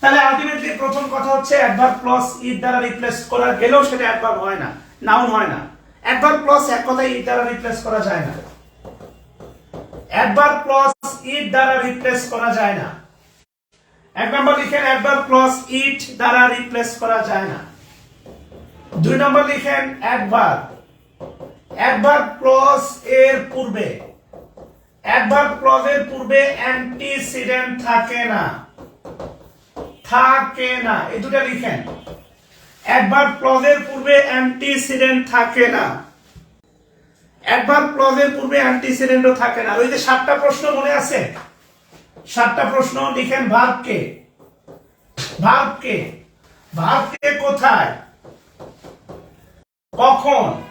তাহলে আলটিমেটলি প্রথম কথা হচ্ছে অ্যাডভার্ব প্লাস ইট দ্বারা রিপ্লেস করা গেলেও সেটা অ্যাডভার্ব হয় না নাউন হয় না। অ্যাডভার্ব প্লাস এক কথায় ইট দ্বারা রিপ্লেস করা যায় না। অ্যাডভার্ব প্লাস ইট দ্বারা রিপ্লেস করা যায় না। এক নম্বর লিখেন অ্যাডভার্ব প্লাস ইট দ্বারা রিপ্লেস করা যায় না। দুই নম্বর লিখেন অ্যাডভার্ব অ্যাডভার্ব ক্লজ এর পূর্বে। অ্যাডভার্ব ক্লজের পূর্বে অ্যান্টিসিডেন্ট থাকে না। থাকে না। এই দুটো লিখেন। অ্যাডভার্ব ক্লজের পূর্বে অ্যান্টিসিডেন্ট থাকে না। অ্যাডভার্ব ক্লজের পূর্বে অ্যান্টিসিডেন্টও থাকে না। ওই যে সাতটা প্রশ্ন মনে আছে? সাতটা প্রশ্ন লিখেন ভার্বকে ভার্বকে ভার্বকে কোথায়? কখন?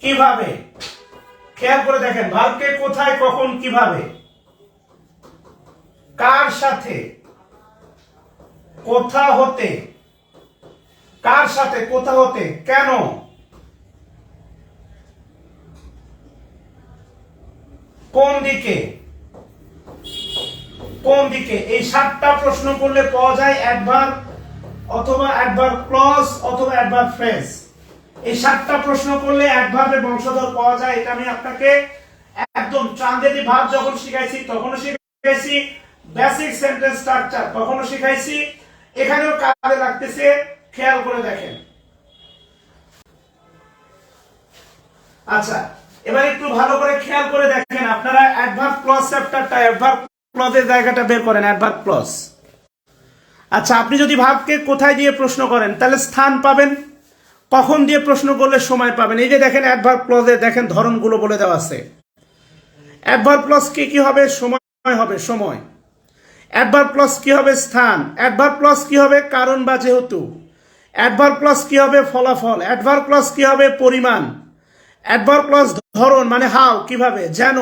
কীভাবে? খেয়াল করে দেখেন ভার্বকে কোথায়, কখন, কীভাবে? কার সাথে? কোথা হতে? কার সাথে কোথা হতে? কেন? কোন দিকে? কোন দিকে? এই সাতটা প্রশ্ন করলে পাওয়া যায় অ্যাডভার্ব অথবা একবার ক্লজ অথবা একবার ফ্রেজ। এই সাতটা প্রশ্ন করলে একভাবে বংশধর পাওয়া যায়। এটা আমি আপনাকে একদম ট্রান্সলেটিভ ভাব যখন শিখাইছি, তখনও শিখাইছি। বেসিক সেন্টেন্স স্ট্রাকচার তখনও শিখাইছি। এখানেও কাজে লাগতেছে খেয়াল করে দেখেন। আচ্ছা এবার একটু ভালো করে খেয়াল করে দেখেন আপনারা অ্যাডভার্ব ক্লজ চ্যাপ্টারটা অ্যাডভার্ব ক্লজের জায়গাটা বের করেন অ্যাডভার্ব ক্লজ আচ্ছা আপনি যদি ভাবকে কোথায় দিয়ে প্রশ্ন করেন, তাহলে স্থান পাবেন, কখন দিয়ে প্রশ্ন করলে সময় পাবেন। এই যে দেখেন অ্যাডভার্ব ক্লজে দেখেন ধরনগুলো বলে দেওয়া আছে। অ্যাডভার্ব ক্লজ কি কি হবে? সময় হবে, সময়। অ্যাডভার্ব ক্লজ কি হবে স্থান? অ্যাডভার প্লাস কি হবে কারণ বা যেহেতু? অ্যাডভার প্লাস কি হবে ফলাফল? অ্যাডভার ক্লজ কি হবে পরিমাণ? অ্যাডভার ক্লজ ধরন মানে হাও কীভাবে, যেন?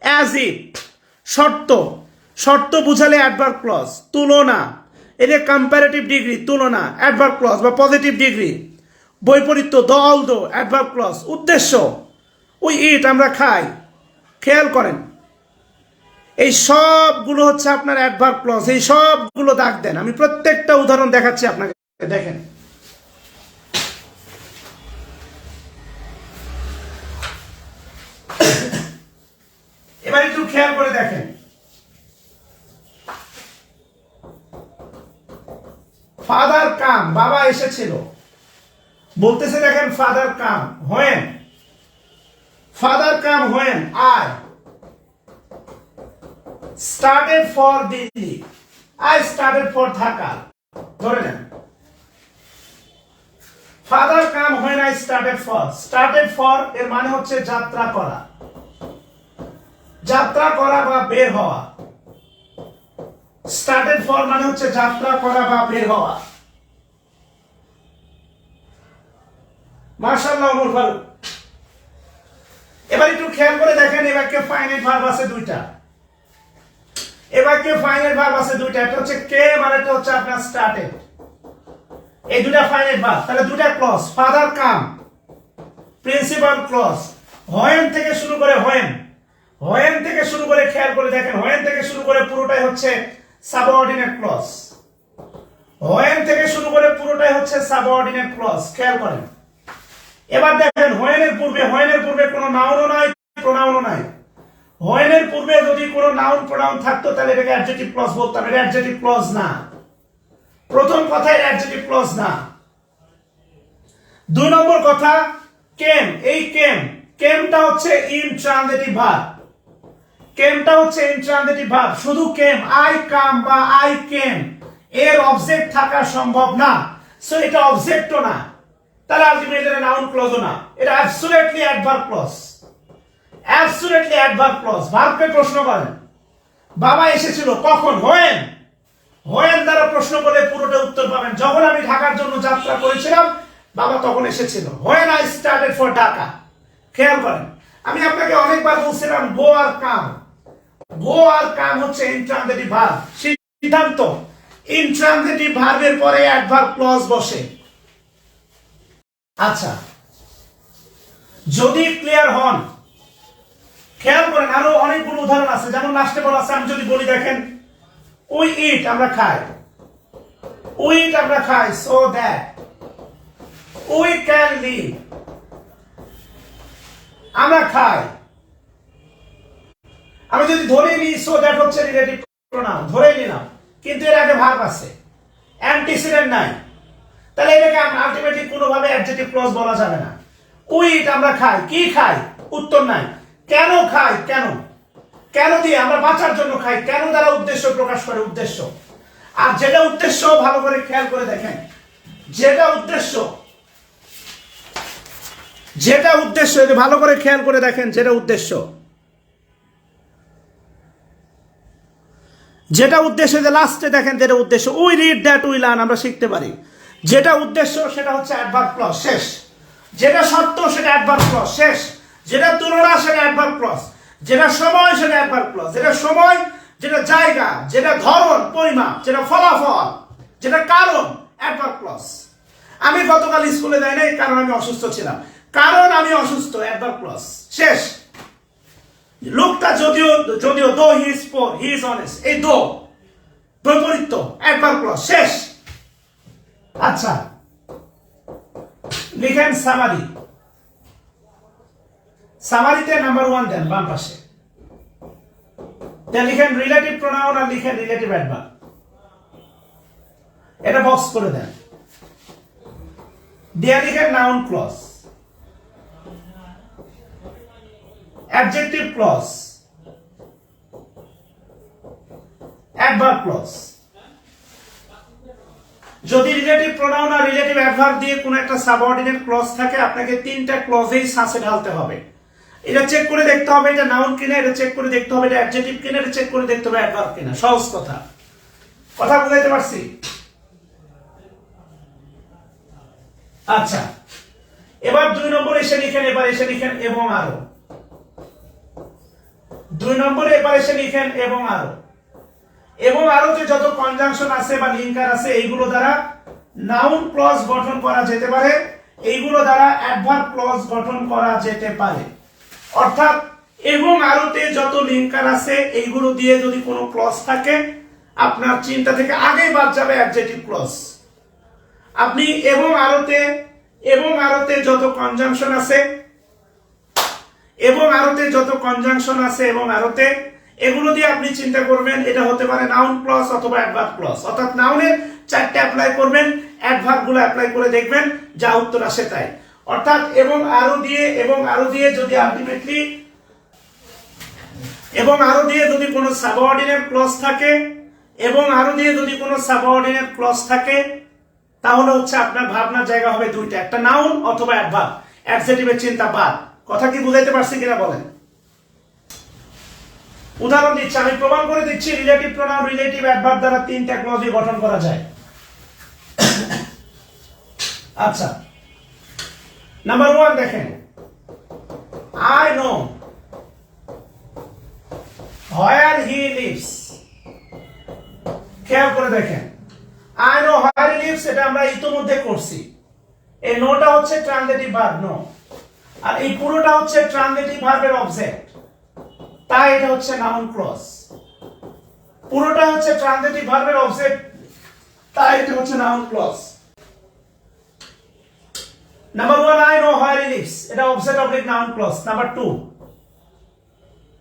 অ্যাজ ইট শর্ত। শর্ত বুঝালে অ্যাডভার ক্লজ তুলনা। যে কম্পারেটিভ ডিগ্রি তুলনা। অ্যাডভার ক্লজ বা পজিটিভ ডিগ্রি বৈপরীত্য the although adverb clause উদ্দেশ্য। ওই ইট আমরা খাই। খেয়াল করেন। এই সবগুলো হচ্ছে আপনার অ্যাডভার্ব ক্লজ এই সবগুলো দাগ দেন। আমি প্রত্যেকটা উদাহরণ দেখাচ্ছি আপনাকে। দেখেন। এবার একটু খেয়াল করে দেখেন। ফাদার কাম, বাবা এসেছিল। বলতেছে দেখেন father come, when. Father come, when I started for Delhi I started for Dhaka ধরে নেন। Father come when I started for started for এর মানে হচ্ছে যাত্রা করা। যাত্রা করা বা বের হওয়া। স্টার্টেড ফর মানে হচ্ছে যাত্রা করা বা বের হওয়া। মার্শাল্লাহ ওমর ফারুক। এবার একটু খেয়াল করে দেখেন, এবার কে ফাইনাইট ভার্ব আছে দুইটা। এবার কে ফাইনাল ভার্ব আছে দুইটা? একটা হচ্ছে কে মানে হচ্ছে আপনার স্টার্টে এই দুটা ফাইনাল ভার্ব তাহলে দুটা clause father come principal clause when থেকে শুরু করে হোয়েন। হোয়েন থেকে শুরু করে খেয়াল করে দেখেন, হোয়েন থেকে শুরু করে পুরোটাই হচ্ছে সাবঅর্ডিনেট ক্লজ হোয়েন থেকে শুরু করে পুরোটাই হচ্ছে সাবঅর্ডিনেট ক্লজ খেয়াল করেন। এবার দেখেন, হোয়েনের পূর্বে হোয়েনের পূর্বে কোনো নাউনও নাই প্রোনাউনও নাই। হোয়েনের পূর্বে যদি কোনো নাউন প্রোনাউন থাকতো, তাহলে এটাকে অ্যাডজেক্টিভ ক্লজ বলতাম। এটা অ্যাডজেক্টিভ ক্লজ না। প্রথম কথায় অ্যাডজেক্টিভ ক্লজ না। দুই নম্বর কথা কেম এই কেম কেমটা হচ্ছে ইনট্রানজিটিভ ভার্ব কেমটা হচ্ছে ইনট্রানজিটিভ ভার্ব শুধু কেম আই কাম বা আই কেম এর অবজেক্ট থাকা সম্ভব না। সো এটা অবজেক্টও না। তাহলে আলটিমেটলি এটা নাউন ক্লজও না। এটা absolutely adverb clause absolutely adverb clause ভার্বকে প্রশ্ন করেন। বাবা এসেছিল কখন? হোয়েন। হোয়েন দ্বারা প্রশ্ন করলে পুরোটা উত্তর পাবেন। যখন আমি ঢাকার জন্য যাত্রা করেছিলাম, বাবা তখন এসেছিল। When I started for Dhaka খেয়াল করেন, আমি আপনাকে অনেকবার বলছিলাম গো আর কাম। গো আর কাম হচ্ছে ইনট্রানজিটিভ ভার্ব সিদ্ধান্ত। ইনট্রানজিটিভ ভার্বের পরে অ্যাডভার্ব ক্লজ বসে। আচ্ছা যদি ক্লিয়ার হন খেয়াল করেন, আরও অনেকগুলো উদাহরণ আছে। যেমন লাস্টে বলা আছে, আমি যদি বলি, দেখেন উই ইট আমরা খাই। উই ইট আমরা খাই so that we can live আমরা খাই। আমি যদি ধরে নিই সো দ্যাট হচ্ছে রিলেটিভ প্রোনাউন ধরে নিলাম। কিন্তু এর আগে ভার্ব আছে। অ্যান্টিসিডেন্ট নাই। তাহলে এটাকে আলটিমেটলি কোনোভাবে অ্যাডজেক্টিভ ক্লজ বলা যাবে না। উইট আমরা খাই। কি খাই? উত্তর নাই। কেন খাই? কেন? কেন দিয়ে আমরা বাঁচার জন্য খাই? কেন তারা উদ্দেশ্য প্রকাশ করে উদ্দেশ্য? আর যেটা উদ্দেশ্য, ভালো করে খেয়াল করে দেখেন। যেটা উদ্দেশ্য যেটা উদ্দেশ্য ভালো করে খেয়াল করে দেখেন যেটা উদ্দেশ্য। যেটা উদ্দেশ্য যে লাস্টে দেখেন যেটা উদ্দেশ্য we read that we learn আমরা শিখতে পারি। যেটা উদ্দেশ্য, সেটা হচ্ছে অ্যাডভার্ব ক্লজ শেষ। যেটা সত্য, সেটা অ্যাডভার্ব ক্লজ শেষ। যেটা তুলনা, সেটা অ্যাডভার্ব ক্লজ যেটা সময়, সেটা অ্যাডভার্ব ক্লজ যেটা সময়, যেটা জায়গা। যেটা ধরন, পরিমাপ। যেটা ফলাফল। যেটা কারণ অ্যাডভার্ব ক্লজ আমি গতকাল স্কুলে যাই নাই কারণ আমি অসুস্থ ছিলাম। কারণ আমি অসুস্থ অ্যাডভার্ব ক্লজ শেষ। লোকটা যদিও যদিও though he is poor he is honest এই দো বৈপরীত্য একবার ক্লজ শেষ। আচ্ছা লিখেন সামারি সামারিতে নাম্বার ওয়ান দেন, বাম পাশে। দেন লিখেন রিলেটিভ প্রোনাউন আর লিখেন রিলেটিভ অ্যাডভার্ব এটা বক্স করে দেন। দিয়ে লিখেন noun clause adjective clause adverb clause যদি রিলেটিভ প্রোনাউন আর রিলেটিভ অ্যাডভার্ব দিয়ে কোনো একটা সাবঅর্ডিনেট ক্লজ থাকে, আপনাকে তিনটা ক্লজেই সাসে ঢালতে হবে। এটা চেক করে দেখতে হবে এটা নাউন কিনা, এটা চেক করে দেখতে হবে এটা অ্যাডজেক্টিভ কিনা, এটা চেক করে দেখতে হবে অ্যাডভার্ব কিনা। সহজ কথা। কথা বুঝাইতে পারছি? আচ্ছা। এবার দুই নম্বর এসে লিখেন, এবার এসে লিখেন এবং আরও। দুই নম্বরে এবার এসে লিখেন এবং আরও। এবং আরও যে যত কনজাংশন আছে বা লিঙ্কার আছে, এইগুলো দ্বারা নাউন ক্লজ গঠন করা যেতে পারে, এইগুলো দ্বারা অ্যাডভার্ব ক্লজ গঠন করা যেতে পারে। অর্থাৎ এবং আরোতে যত লিঙ্কার আছে, এইগুলো দিয়ে যদি কোনো ক্লজ থাকে, আপনার চিন্তা থেকে আগেই বাদ যাবে অ্যাডজেক্টিভ ক্লজ। আপনি এবং আরোতে এবং আরোতে যত কনজাংশন আছে, এবং আরতে যত কনজাংশন আছে এবং আরতে এগুলো দিয়ে আপনি চিন্তা করবেন, এটা হতে পারে নাউন ক্লস অথবা অ্যাডভার্ব ক্লস অর্থাৎ নাউনের চারটে অ্যাপ্লাই করবেন অ্যাডভার্বগুলো অ্যাপ্লাই করে দেখবেন, যা উত্তর আসে তাই। অর্থাৎ এবং আরও দিয়ে, এবং আরও দিয়ে যদি আলটিমেটলি এবং আরও দিয়ে যদি কোনো সাবঅর্ডিনেট ক্লস থাকে, এবং আরও দিয়ে যদি কোনো সাবঅর্ডিনেট ক্লস থাকে, তাহলে হচ্ছে আপনার ভাবনার জায়গা হবে দুইটা, একটা নাউন অথবা অ্যাডভার্ব অ্যাডজেটিভের চিন্তা বাদ। কথা কি বুঝাইতে পারছি কিনা বলেন? উদাহরণ দিচ্ছি, আমি প্রমাণ করে দিচ্ছি রিলেটিভ প্রোনাউন রিলেটিভ অ্যাডভার্ব দ্বারা তিনটা ক্লজই গঠন করা যায়। আচ্ছা। নাম্বার ওয়ান দেখেন। I know where he lives খেয়াল করে দেখেন। আই নো হোয়ার লিভস এটা আমরা ইতোমধ্যে করছি। এই নোটা হচ্ছে ট্রানজেটিভ ভার্ব নো আর এই পুরোটা হচ্ছে ট্রানজেটিভ ভার্বের অবজেক্ট তাই এটা হচ্ছে নাউন ক্লজ পুরোটা হচ্ছে ট্রানজেটিভ ভার্বের অবজেক্ট তাই এটা হচ্ছে noun clause number one I know where lives এটা object oblique noun clause number two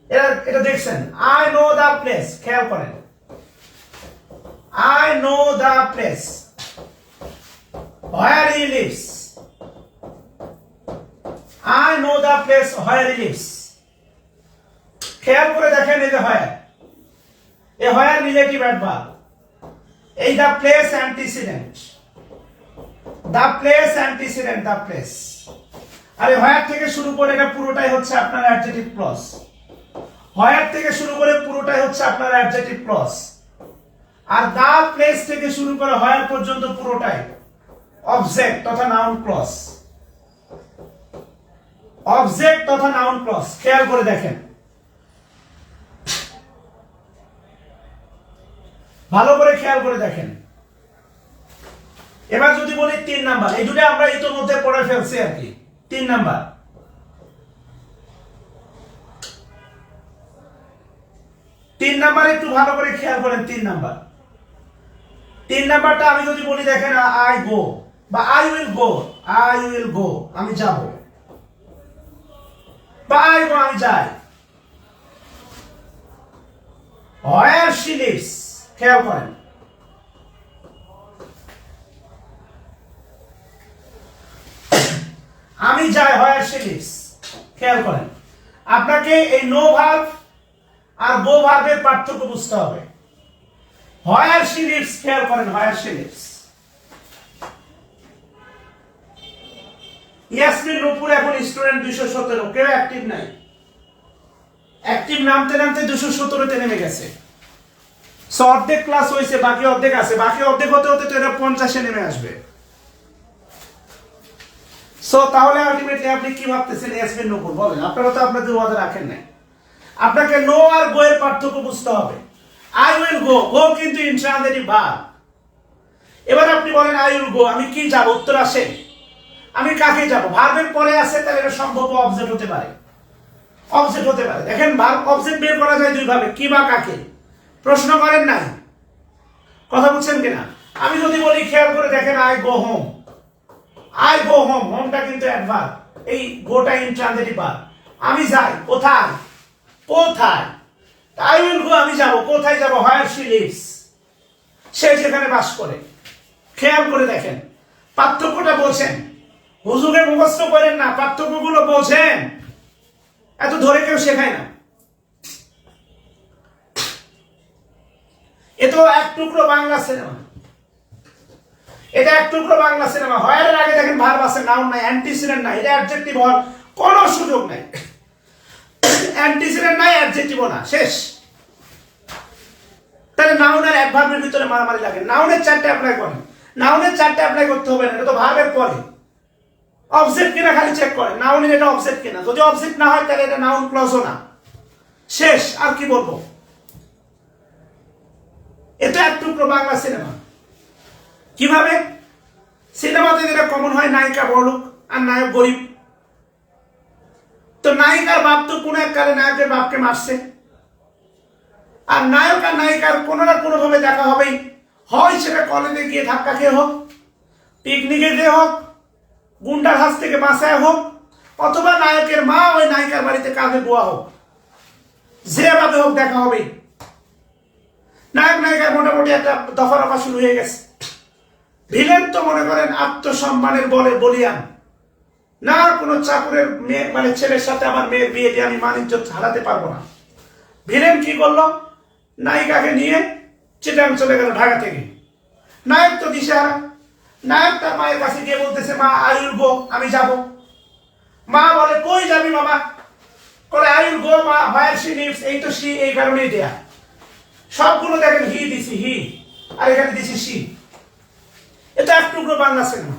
এটা এটা দেখছেন? আই নো দা প্লেস খেয়াল করেন। I know the place where he lives I know the place where he lives খেয়াল করে দেখেন এই যে হয় এ হয় রিলেটিভ অ্যাডভার্ব এই the place antecedent the place antecedent the place আরে হোয়ার থেকে শুরু করে এটা পুরোটাই হচ্ছে আপনার অ্যাডজেটিভ থেকে শুরু করে পুরোটাই হচ্ছে আপনার অ্যাডজেটিভ আর দা প্লেস থেকে শুরু করে পর্যন্ত পুরোটাই অবজেক্ট তথা নাউন ক্লজ অবজেক্ট তথা নাউন ক্লজ খেয়াল করে দেখেন। ভালো করে খেয়াল করে দেখেন। এবার যদি বলি তিন নাম্বার, এই দুটো আমরা ইতোমধ্যে পড়ে ফেলছি আর কি। তিন নাম্বার। তিন নাম্বার একটু ভালো করে খেয়াল করেন, তিন নাম্বার। তিন নাম্বারটা আমি যদি বলি, দেখেন, আই গো, বা I will go, I will go, আমি যাব। বা আই গো, আমি যাই। হোয়ার শি লিভস খেয়াল করেন। আমি যাই হয় শি লিভস খেয়াল করেন। আপনাকে এই নো ভার্ব আর গো ভার্বের পার্থক্য বুঝতে হবে। হোয়ার শি লিভস খেয়াল করেন where she lives Yasmin Nupur এখন স্টুডেন্ট দুইশো সতেরো। কেউ অ্যাক্টিভ নাই। অ্যাক্টিভ নামতে নামতে দুশো সতেরোতে নেমে গেছে। সো অর্ধেক ক্লাস হয়েছে, বাকি অর্ধেক আছে। বাকি অর্ধেক হতে হতে তো এরা পঞ্চাশে নেমে আসবে। সো তাহলে আলটিমেটলি আপনি কি ভাবতেছেন? ইয়াসমিন নূপুর বলেন। আপনারা তো আপনাদের ওয়াদা রাখেন নাই। আপনাকে নো আর গো এর পার্থক্য বুঝতে হবে। আই উইল গো গো কিন্তু ইন্ট্রান্সলেটিভ ভার্ব এবার আপনি বলেন আই উইল গো আমি কি যাব? উত্তর আসে। আমি কাকে যাব? ভার্বের পরে আছে তাহলে এটা সম্ভব অবজেক্ট হতে পারে। অবজেক্ট হতে পারে। দেখেন, ভার্ব অবজেক্ট বের করা যায় দুই ভাবে কি বা কাকে? প্রশ্ন করেন নাই? কথা বুঝছেন কিনা? আমি যদি বলি, খেয়াল করে দেখেন I go home I go home হোমটা কিন্তু অ্যাডভার্ব এই গোটা ইন্ট্রান্সলেটিভ ভার্ব আমি যাই। কোথায়? কোথায়? আই উইল গো আমি যাব। কোথায় যাব? হোয়ার শি লিভস সে যেখানে বাস করে। খেয়াল করে দেখেন। পার্থক্যটা বোঝেন। হুজুরে মুখস্থ করেন না। পার্থক্যগুলো বোঝেন। এত ধরে কেউ শেখায় না। এ তো এক টুকরো বাংলা সিনেমা। এটা এক টুকরো বাংলা সিনেমা। হয়ারের আগে দেখেন আছে নাউন নাই অ্যান্টিসিডেন্ট নাই, এটা অ্যাডজেক্টিভ হওয়ার কোনো সুযোগ নাই। অ্যান্টিসিডেন্ট নাই না, শেষ। তাহলে এক ভার্বের ভিতরে মারামারি লাগে। নাউনের চারটে অ্যাপ্লাই করেন। নাউনের চারটে অ্যাপ্লাই করতে হবে না, এটা তো ভার্বের পরে। অবজেক্ট কিনা খালি চেক করে। নাউনের এটা অবজেক্ট কিনা। যদি অবজেক্ট না হয়, তাহলে এটা নাউন ক্লজও না। শেষ, আর কি বলব? এটা এক টুকরো বাংলা সিনেমা। কীভাবে? সিনেমাতে যেটা কমন হয়, নায়িকা বড়লোক আর নায়ক গরিব। তো নায়িকার বাপ তো কোনো এক কালে নায়কের বাপকে মারছে। আর নায়ক আর নায়িকার কোনো না কোনো ভাবে দেখা হবেই। হয় সেটা কলেজে গিয়ে ধাক্কা খেয়ে হোক পিকনিকে গিয়ে হোক, গুন্ডার হাত থেকে বাঁচায় হোক, অথবা নায়কের মা ওই নায়িকার বাড়িতে কাঁধে বোয়া হোক। যেভাবে হোক দেখা হবেই। নায়ক নায়িকার মোটামুটি একটা দফা রফা শুরু হয়ে গেছে। ভিলেন তো মনে করেন আত্মসম্মানের বলে বলিয়ান না, কোনো চাকরের মেয়ে মানে ছেলের সাথে আমার মেয়ের বিয়ে দিয়ে আমি মানিজ্য হারাতে পারব না। ভিলেন কি করল? নায়িকাকে নিয়ে চিটাং চলে গেল ঢাকা থেকে। নায়ক তো দিশেহারা। নায়ক তার মায়ের কাছে গিয়ে বলতেছে, মা আয়ুর আমি যাব। মা বলে, কই যাবি বাবা? বলে আয়ুর মা? হোয়ার সি লিভস এই তো সি এই কারণেই দেয়া। সবগুলো দেখেন হি দিছি হি আর এখানে দিছি শি এটা এক টুকরো বাংলা সিনেমা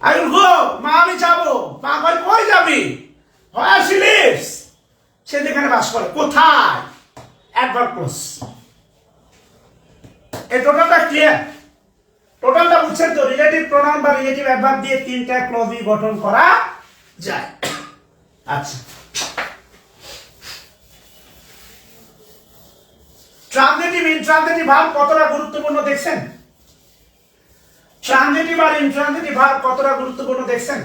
আয়ুর গো মা, আমি যাব। মা কয়, কই যাবি? লিভস সে যেখানে বাস করে, কোথায়? অ্যাডভার্ব ক্লোজ এই টোটালটা ক্লিয়ার টোটালটা বুঝছেন তো রিলেটিভ প্রোনাউন বা রিলেটিভ অ্যাডভার্ব দিয়ে তিনটা ক্লজই গঠন করা যায়। আচ্ছা। ট্রানজিটিভ ইনট্রানজিটিভ ভার্ব কতটা গুরুত্বপূর্ণ দেখছেন? ট্রানজিটিভ আর ইনট্রানজিটিভ ভার্ব কতটা গুরুত্বপূর্ণ দেখছেন?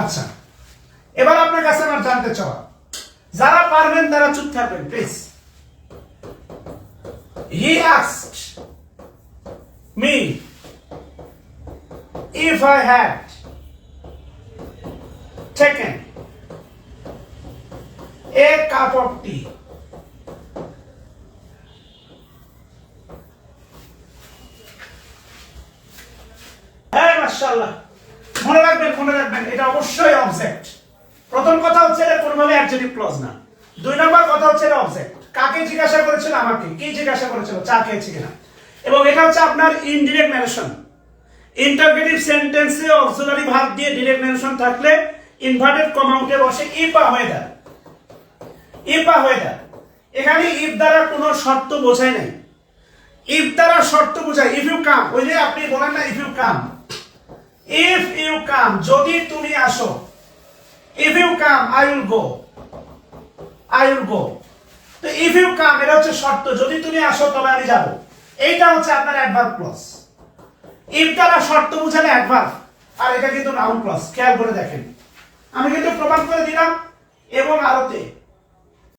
আচ্ছা এবার আপনার কাছে আমার জানতে চাওয়া। যারা পারবেন তারা চুপ থাকবেন please he asked me I had taken a cup of tea. হ্যাঁ মাশাআল্লাহ। মনে রাখবেন মনে রাখবেন, এটা অবশ্যই অবজেক্ট প্রথম কথা হচ্ছে এটা কোনোভাবে অ্যাডজেক্টিভ ক্লজ না। দুই নম্বর কথা হচ্ছে এটা অবজেক্ট কাকে জিজ্ঞাসা করেছিল? আমাকে। কি জিজ্ঞাসা করেছিল? চা খেয়েছি কিনা? এবং এটা হচ্ছে আপনার ইনডিরেক্ট ন্যারেশন ইন্টারগেটিভ সেন্টেন্সে অক্সিলারি ভার্ব দিয়ে ডিরেক্ট ন্যারেশন থাকলে ইনভার্টেড কমা উঠে বসে ইপা হয়ে যায়। ইপা হয়ে যায়। এখানে ইফ দ্বারা কোনো শর্ত বোঝায় নাই। ইফ দ্বারা শর্ত বোঝায় ইফ ইউ কাম ওই যে আপনি বলেন না if you come if you come যদি তুমি আসো if you come I will go I will go তো ইফ ইউ কাম এটা হচ্ছে শর্ত। যদি তুমি আসো, তবে আমি যাব। এইটা হচ্ছে আপনার অ্যাডভার্ব ক্লজ ইফ শর্ত বোঝালে অ্যাডভার্ব আর এটা কিন্তু নাউন ক্লাস খেয়াল করে দেখেন। আমি কিন্তু প্রমাণ করে দিলাম এবং আরতে